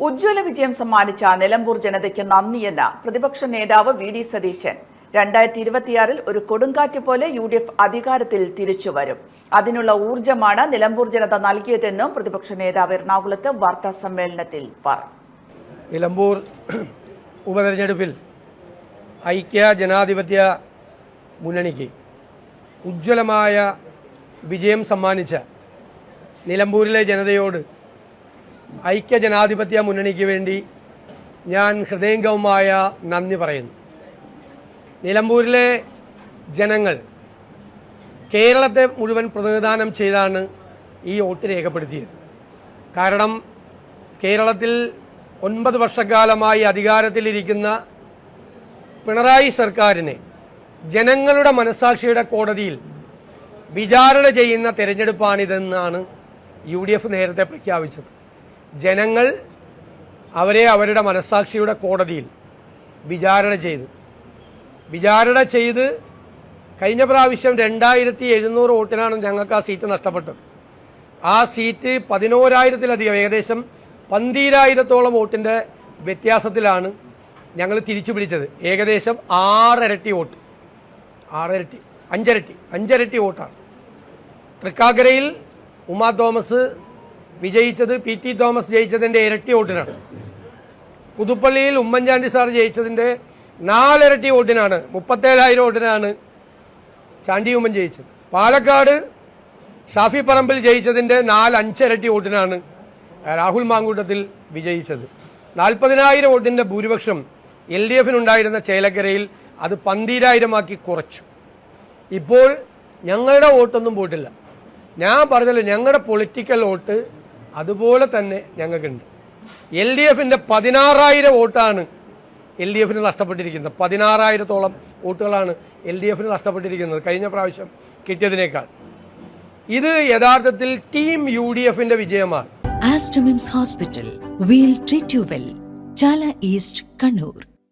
ഉജ്ജ്വല വിജയം സമ്മാനിച്ച നിലമ്പൂർ ജനതയ്ക്ക് നന്ദിയെന്ന പ്രതിപക്ഷ നേതാവ് വി ഡി സതീശൻ. രണ്ടായിരത്തി ഇരുപത്തിയാറിൽ ഒരു കൊടുങ്കാറ്റ് പോലെ യു ഡി എഫ് അധികാരത്തിൽ തിരിച്ചുവരും അതിനുള്ള ഊർജമാണ് നിലമ്പൂർ ജനത നൽകിയതെന്നും പ്രതിപക്ഷ നേതാവ് എറണാകുളത്ത് വാർത്താ സമ്മേളനത്തിൽ പറഞ്ഞു നിലമ്പൂർ ഉപതെരഞ്ഞെടുപ്പിൽ ഐക്യ ജനാധിപത്യ മുന്നണിക്ക് ഉജ്ജ്വലമായ വിജയം സമ്മാനിച്ച നിലമ്പൂരിലെ ജനതയോട് ഐക്യ ജനാധിപത്യ മുന്നണിക്ക് വേണ്ടി ഞാൻ ഹൃദയംഗവുമായ നന്ദി പറയുന്നു. നിലമ്പൂരിലെ ജനങ്ങൾ കേരളത്തെ മുഴുവൻ പ്രതിനിധാനം ചെയ്താണ് ഈ വോട്ട് രേഖപ്പെടുത്തിയത്. കാരണം കേരളത്തിൽ ഒൻപത് വർഷക്കാലമായി അധികാരത്തിലിരിക്കുന്ന പിണറായി സർക്കാരിനെ ജനങ്ങളുടെ മനസാക്ഷിയുടെ കോടതിയിൽ വിചാരണ ചെയ്യുന്ന തെരഞ്ഞെടുപ്പാണിതെന്നാണ് യു ഡി എഫ് നേരത്തെ പ്രഖ്യാപിച്ചത്. ജനങ്ങൾ അവരെ അവരുടെ മനസാക്ഷിയുടെ കോടതിയിൽ വിചാരണ ചെയ്തു. വിചാരണ ചെയ്ത് കഴിഞ്ഞ പ്രാവശ്യം രണ്ടായിരത്തി എഴുന്നൂറ് വോട്ടിനാണ് ഞങ്ങൾക്ക് ആ സീറ്റ് നഷ്ടപ്പെട്ടത്. ആ സീറ്റ് പതിനോരായിരത്തിലധികം ഏകദേശം പന്തീരായിരത്തോളം വോട്ടിന്റെ വ്യത്യാസത്തിലാണ് ഞങ്ങൾ തിരിച്ചു പിടിച്ചത്. ഏകദേശം ആറരട്ടി വോട്ട്. ആറരട്ടി അഞ്ചരട്ടി അഞ്ചരട്ടി വോട്ടാണ്. തൃക്കാക്കരയിൽ ഉമാ തോമസ് വിജയിച്ചത് പി ടി തോമസ് ജയിച്ചതിന്റെ ഇരട്ടി വോട്ടിനാണ്. പുതുപ്പള്ളിയിൽ ഉമ്മൻചാണ്ടി സാർ ജയിച്ചതിന്റെ നാലിരട്ടി വോട്ടിനാണ്. മുപ്പത്തേഴായിരം വോട്ടിനാണ് ചാണ്ടി ഉമ്മൻ ജയിച്ചത്. പാലക്കാട് ഷാഫി പറമ്പിൽ ജയിച്ചതിന്റെ നാല് അഞ്ചിരട്ടി വോട്ടിനാണ് രാഹുൽ മാങ്കൂട്ടത്തിൽ വിജയിച്ചത്. നാൽപ്പതിനായിരം വോട്ടിന്റെ ഭൂരിപക്ഷം എൽ ഡി എഫിനുണ്ടായിരുന്ന ചേലക്കരയിൽ അത് പന്തീരായിരമാക്കി കുറച്ചു. ഇപ്പോൾ ഞങ്ങളുടെ വോട്ടൊന്നും പോയിട്ടില്ല. ഞാൻ പറഞ്ഞല്ലോ ഞങ്ങളുടെ പൊളിറ്റിക്കൽ വോട്ട് അതുപോലെ തന്നെ ഞങ്ങൾക്കുണ്ട്. എൽ ഡി എഫിന്റെ പതിനാറായിരം വോട്ടാണ് എൽ ഡി എഫിന് നഷ്ടപ്പെട്ടിരിക്കുന്നത്. പതിനാറായിരത്തോളം വോട്ടുകളാണ് എൽ ഡി എഫിന് നഷ്ടപ്പെട്ടിരിക്കുന്നത് കഴിഞ്ഞ പ്രാവശ്യം കിട്ടിയതിനേക്കാൾ. ഇത് യഥാർത്ഥത്തിൽ ടീം യു ഡി എഫിന്റെ വിജയമാണ്. Aster MIMS hospital will treat you well Chala east Kannur.